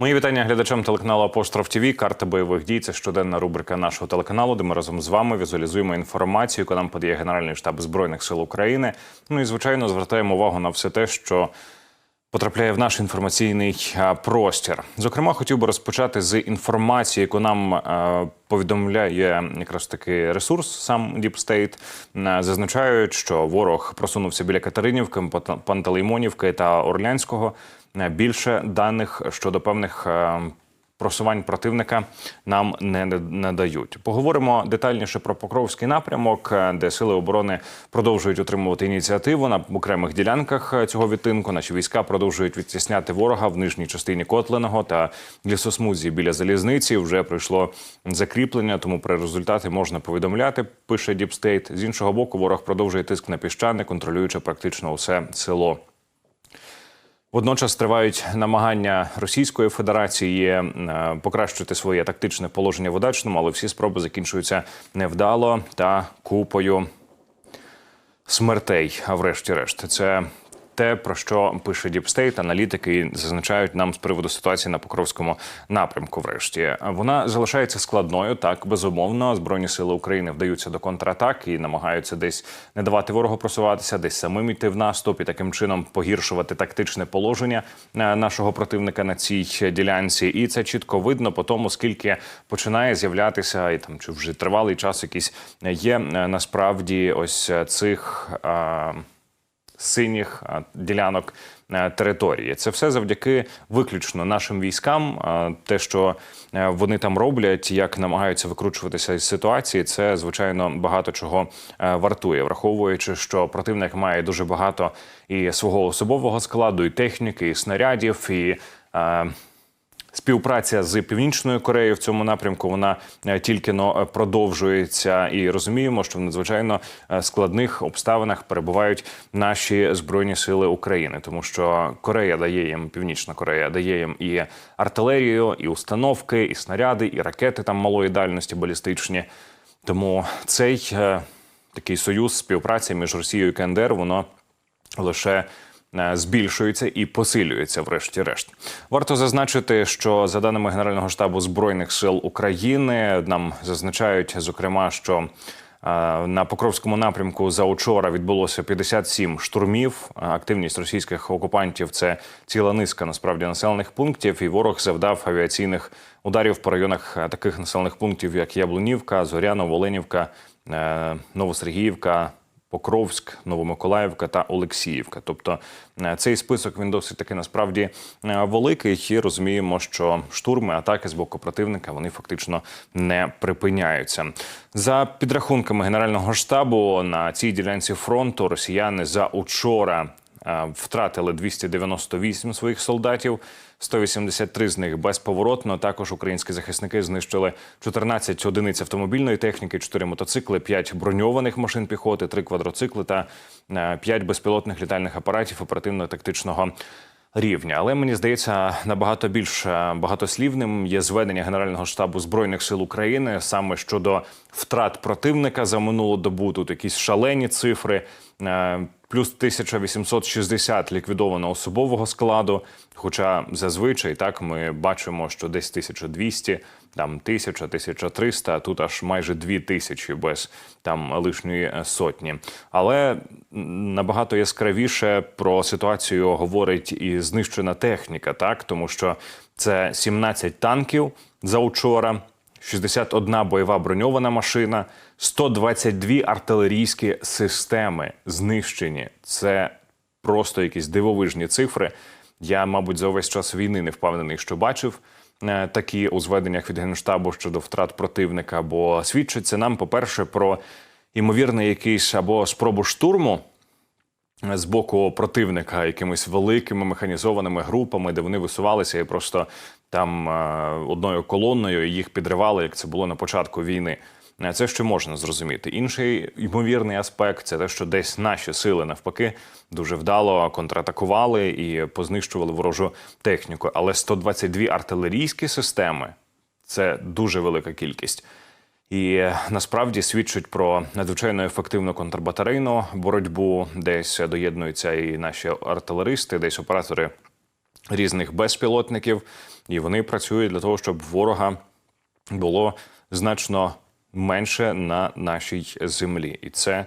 Мої вітання глядачам телеканалу Апостроф ТВ. Карта бойових дій. Це щоденна рубрика нашого телеканалу, де ми разом з вами візуалізуємо інформацію, яку нам подає Генеральний штаб збройних сил України. Ну і звичайно звертаємо увагу на все те, що потрапляє в наш інформаційний простір. Зокрема, хотів би розпочати з інформації, яку нам повідомляє якраз таки ресурс, сам Deep State. Зазначають, що ворог просунувся біля Катеринівки, Пантелеймонівки та Орлянського. А, Більше даних щодо певних. Просувань противника нам не надають. Поговоримо детальніше про Покровський напрямок, е, де сили оборони продовжують отримувати ініціативу на окремих ділянках е, цього відтинку. Наші війська продовжують відтісняти ворога в нижній частині Котленого та лісосмузі біля залізниці. Вже пройшло закріплення, тому про результати можна повідомляти. Пише Діпстейт. З іншого боку, ворог продовжує тиск на піщани, контролюючи практично усе село. Водночас тривають намагання Російської Федерації е, покращити своє тактичне положення в удачному, але всі спроби закінчуються невдало та купою смертей. А врешті-решт, це те, про що пише Діпстейт, аналітики зазначають нам з приводу ситуації на Покровському напрямку. Врешті вона залишається складною. Так безумовно, збройні сили України вдаються до контратак і намагаються десь не давати ворогу просуватися, десь самим йти в наступ і таким чином погіршувати тактичне положення е, нашого противника на цій ділянці. І це чітко видно по тому, скільки починає з'являтися і там чи вже тривалий час якийсь є е, насправді ось е, цих. Синіх ділянок е, території. Це все завдяки виключно нашим військам. Те, що е, вони там роблять, як намагаються викручуватися із ситуації, це звичайно багато чого е, вартує, враховуючи, що противник має дуже багато і свого особового складу, і техніки, і снарядів, і е, Співпраця з північною Кореєю в цьому напрямку вона е, тільки но е, продовжується, і розуміємо, що в надзвичайно е, складних обставинах перебувають наші збройні сили України, тому що Корея дає їм Північна Корея дає їм і артилерію, і установки, і снаряди, і ракети там малої дальності балістичні. Тому цей такий союз співпраця між Росією і КНДР воно лише збільшується і посилюється, врешті-решт. Варто зазначити, що за даними Генерального штабу збройних сил України, нам зазначають зокрема, що е, на Покровському напрямку за учора відбулося 57 штурмів. Активність російських окупантів це ціла низка насправді населених пунктів. І ворог завдав авіаційних ударів по районах е, таких населених пунктів, як Яблунівка, Зоряно, Воленівка, е, Новосергіївка. Покровськ, Новомиколаївка та Олексіївка. Тобто е, цей список він досить таки насправді е, великий. І розуміємо, що штурми, атаки з боку противника вони фактично не припиняються. За підрахунками генерального штабу на цій ділянці фронту росіяни за учора втратили 298 своїх солдатів. 183 з них безповоротно. Також українські захисники знищили 14 одиниць автомобільної техніки, 4 мотоцикли, 5 броньованих машин піхоти, 3 квадроцикли та 5 безпілотних літальних апаратів оперативно-тактичного рівня. Але мені здається, набагато більш е, багатослівним є зведення Генерального штабу збройних сил України саме щодо втрат противника за минулу добу. Тут якісь шалені цифри. Е, Плюс 1860 ліквідовано особового складу. Хоча зазвичай так ми бачимо, що десь 1200, там 1000, 1300, а тут аж майже 2000 без там лишньої е, сотні. Але набагато яскравіше про ситуацію говорить і знищена техніка, так тому що це 17 танків за учора. 61 бойова броньована машина, 122 артилерійські системи знищені. Це просто якісь дивовижні цифри. Я, мабуть, за увесь час війни не впевнений, що бачив такі у зведеннях від генштабу щодо втрат противника. Бо свідчиться нам, по-перше, про ймовірний якийсь або спробу штурму з боку противника якимись великими механізованими групами, де вони висувалися і просто там е, одною колонною їх підривали, як це було на початку війни. Е, Це ще можна зрозуміти. Інший ймовірний аспект це те, що десь наші сили навпаки дуже вдало контратакували і познищували ворожу техніку. Але 122 артилерійські системи це дуже велика кількість. І е, насправді свідчить про надзвичайно ефективну контрбатарейну боротьбу. Десь доєднуються і наші артилеристи, десь оператори різних безпілотників, і вони працюють для того, щоб ворога було значно менше на нашій землі. І це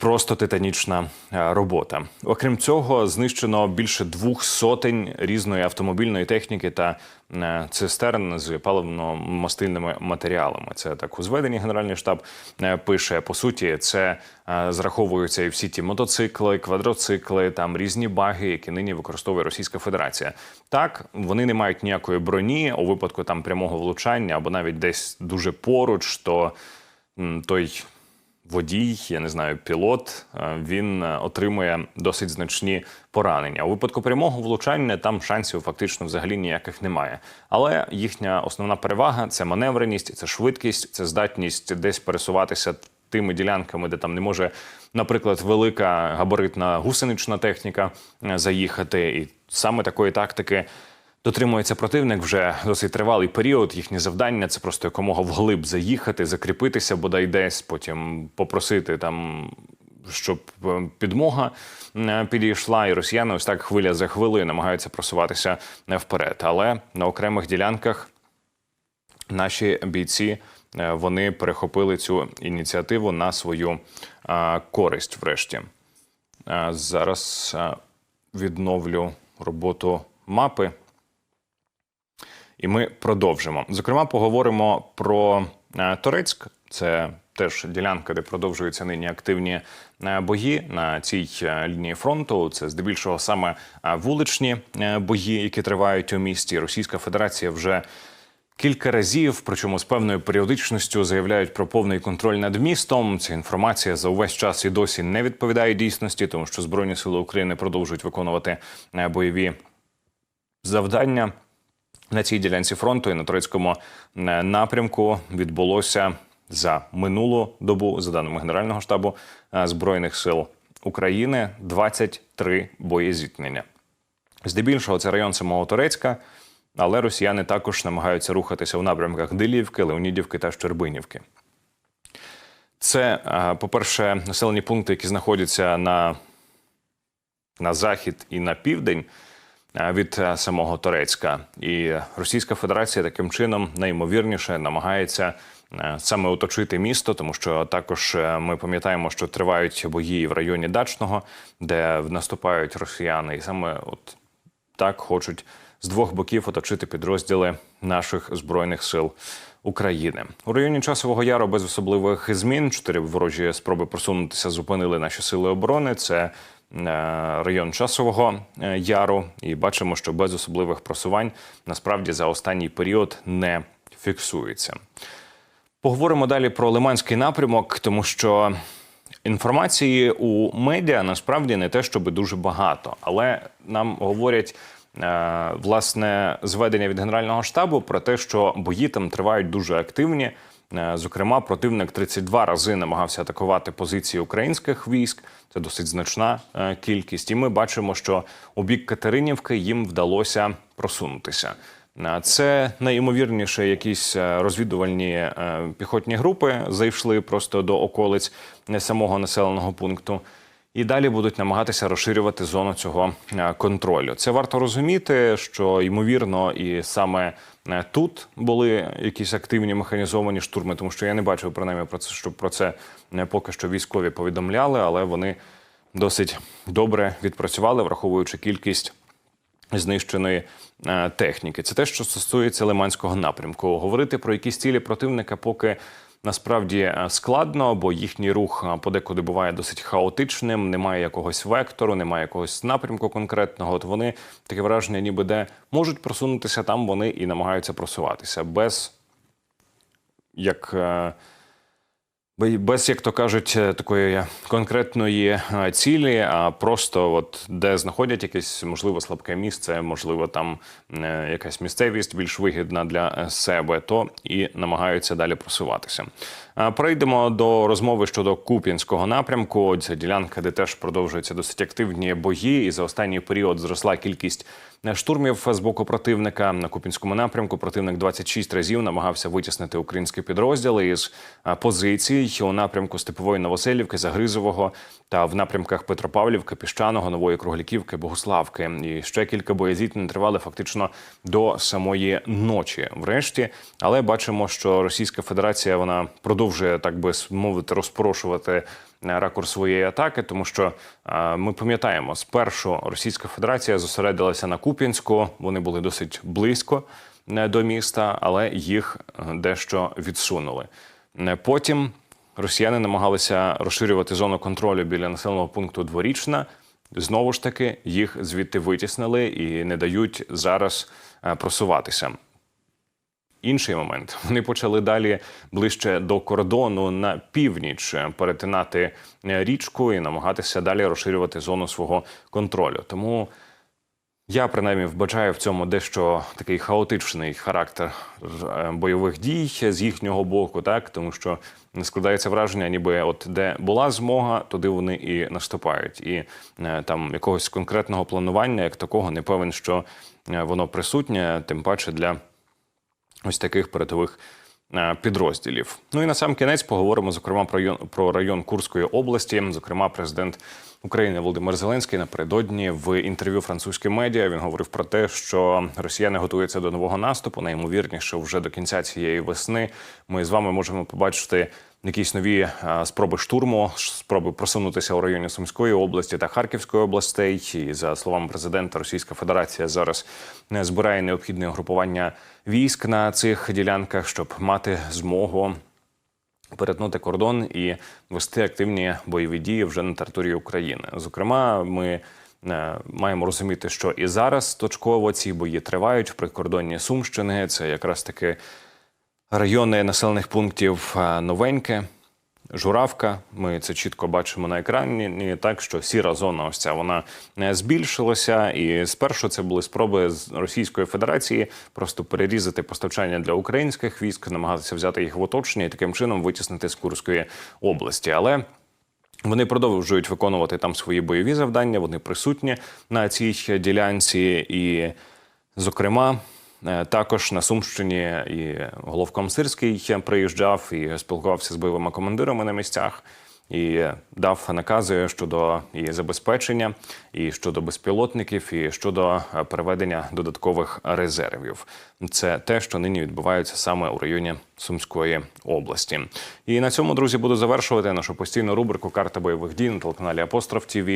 Просто титанічна е, робота. Окрім цього, знищено більше двох сотень різної автомобільної техніки та е, цистерн з паливно-мастильними матеріалами. Це так у зведенні Генеральний штаб е, пише. По суті, це зраховуються і всі ті мотоцикли, квадроцикли, там різні баги, які нині використовує Російська Федерація. Так вони не мають ніякої броні у випадку там прямого влучання або навіть десь дуже поруч, то той водій, я не знаю, пілот, е, він е, отримує досить значні поранення. У випадку прямого влучання там шансів фактично взагалі ніяких немає. Але їхня основна перевага це маневреність, це швидкість, це здатність десь пересуватися тими ділянками, де там не може, наприклад, велика габаритна гусенична техніка е, заїхати. І саме такої тактики. Дотримується противник вже досить тривалий період. Їхнє завдання це просто якомога вглиб заїхати, закріпитися, бодай десь, потім попросити там, щоб е, підмога е, підійшла, і росіяни ось так хвиля за хвилею намагаються просуватися е, вперед. Але на окремих ділянках наші бійці вони перехопили цю ініціативу на свою користь. Врешті зараз відновлю роботу мапи. І ми продовжимо. Зокрема, поговоримо про е, Торецьк. Це теж ділянка, де продовжуються нині активні е, бої на цій е, лінії фронту. Це здебільшого саме вуличні бої, які тривають у місті. Російська Федерація вже кілька разів, причому з певною періодичністю, заявляють про повний контроль над містом. Ця інформація за увесь час і досі не відповідає дійсності, тому що Збройні сили України продовжують виконувати бойові завдання. На цій ділянці фронту і на турецькому е, напрямку відбулося за минулу добу, за даними Генерального штабу е, Збройних сил України, 23 боєзіткнення. Здебільшого це район самого Турецька, але росіяни також намагаються рухатися у напрямках Дилівки, Леонідівки та Щербинівки. Це, е, по-перше, населені пункти, які знаходяться на, на захід і на південь від е, самого Торецька. І Російська Федерація таким чином найімовірніше намагається е, саме оточити місто, тому що також е, ми пам'ятаємо, що тривають бої в районі Дачного, де наступають росіяни, і саме от так хочуть з двох боків оточити підрозділи наших збройних сил України у районі часового яру без особливих змін. Чотири ворожі спроби просунутися зупинили наші сили оборони. Це район часового е, яру, і бачимо, що без особливих просувань насправді за останній період не фіксується. Поговоримо далі про Лиманський напрямок, тому що інформації у медіа насправді не те, щоб дуже багато, але нам говорять. е, Власне, зведення від Генерального штабу про те, що бої там тривають дуже активні. Е, Зокрема, противник 32 рази намагався атакувати позиції українських військ. Це досить значна е, кількість. І ми бачимо, що у бік Катеринівки їм вдалося просунутися. Е, Це найімовірніше якісь розвідувальні піхотні групи зайшли просто до околиць самого населеного пункту. І далі будуть намагатися розширювати зону цього контролю. Це варто розуміти, що ймовірно, і саме тут були якісь активні механізовані штурми, тому що я не бачив принаймні про це, щоб про це е, поки що військові повідомляли, але вони досить добре відпрацювали, враховуючи кількість знищеної е, техніки. Це те, що стосується Лиманського напрямку. Говорити про якісь цілі противника поки насправді е, складно, бо їхній рух е, подекуди буває досить хаотичним, немає якогось вектору, немає якогось напрямку конкретного. От вони таке враження, ніби де можуть просунутися, там вони і намагаються просуватися без як. Без, як то кажуть, е, такої конкретної е, цілі, а просто от де знаходять якесь можливо слабке місце, можливо, там е, якась місцевість більш вигідна для себе, то і намагаються далі просуватися. Перейдемо до розмови щодо Куп'янського напрямку. Це ділянка, де теж продовжуються досить активні бої, і за останній період зросла кількість штурмів з боку противника на Куп'янському напрямку. Противник 26 разів намагався витіснити українські підрозділи із е, позицій у напрямку Степової Новоселівки, Загризового та в напрямках Петропавлівки, Піщаного, Нової Кругляківки, Богуславки. І ще кілька боєзіткнень тривали фактично до самої ночі. Врешті, але бачимо, що Російська Федерація вона продовжує так би мовити розпорошувати е, ракурс своєї атаки, тому що ми пам'ятаємо, спершу Російська Федерація зосередилася на Куп'янську. Вони були досить близько е, до міста, але їх е, дещо відсунули. Е, Потім росіяни намагалися розширювати зону контролю біля населеного пункту Дворічна. Знову ж таки, їх звідти витіснили і не дають зараз просуватися. Інший момент вони почали далі ближче до кордону на північ перетинати е, річку і намагатися далі розширювати зону свого контролю. Тому я принаймні вбачаю в цьому дещо такий хаотичний характер е, бойових дій з їхнього боку, так тому що складається враження, ніби от де була змога, туди вони і наступають. І е, там якогось конкретного планування, як такого, не певен, що е, воно присутнє, тим паче для ось таких передових е, підрозділів. Ну і на сам кінець поговоримо зокрема про район, про район Курської області. Зокрема, президент України Володимир Зеленський напередодні в інтерв'ю французьким медіа він говорив про те, що росіяни готуються до нового наступу. Найімовірніше, вже до кінця цієї весни ми з вами можемо побачити. Якісь нові е, спроби штурму, спроби просунутися у районі Сумської області та Харківської областей. І за словами президента, Російська Федерація зараз не збирає необхідне угрупування військ на цих ділянках, щоб мати змогу перетнути кордон і вести активні бойові дії вже на території України. Зокрема, ми е, маємо розуміти, що і зараз точково ці бої тривають в прикордонні Сумщини. Це якраз таки райони населених пунктів е, Новеньке. Журавка, ми це чітко бачимо на екрані. Так, що сіра зона, ось ця вона не збільшилася. І спершу це були спроби з Російської Федерації просто перерізати постачання для українських військ, намагатися взяти їх в оточення і таким чином витіснити з Курської області. Але вони продовжують виконувати там свої бойові завдання. Вони присутні на цій ділянці, і, зокрема. Е, Також на Сумщині і головком Сирський приїжджав і спілкувався з бойовими командирами на місцях і дав накази щодо і забезпечення, і щодо безпілотників, і щодо е, переведення додаткових резервів. Це те, що нині відбувається саме у районі Сумської області. І на цьому, друзі, буду завершувати нашу постійну рубрику Карта бойових дій на телеканалі Апостроф ТВ.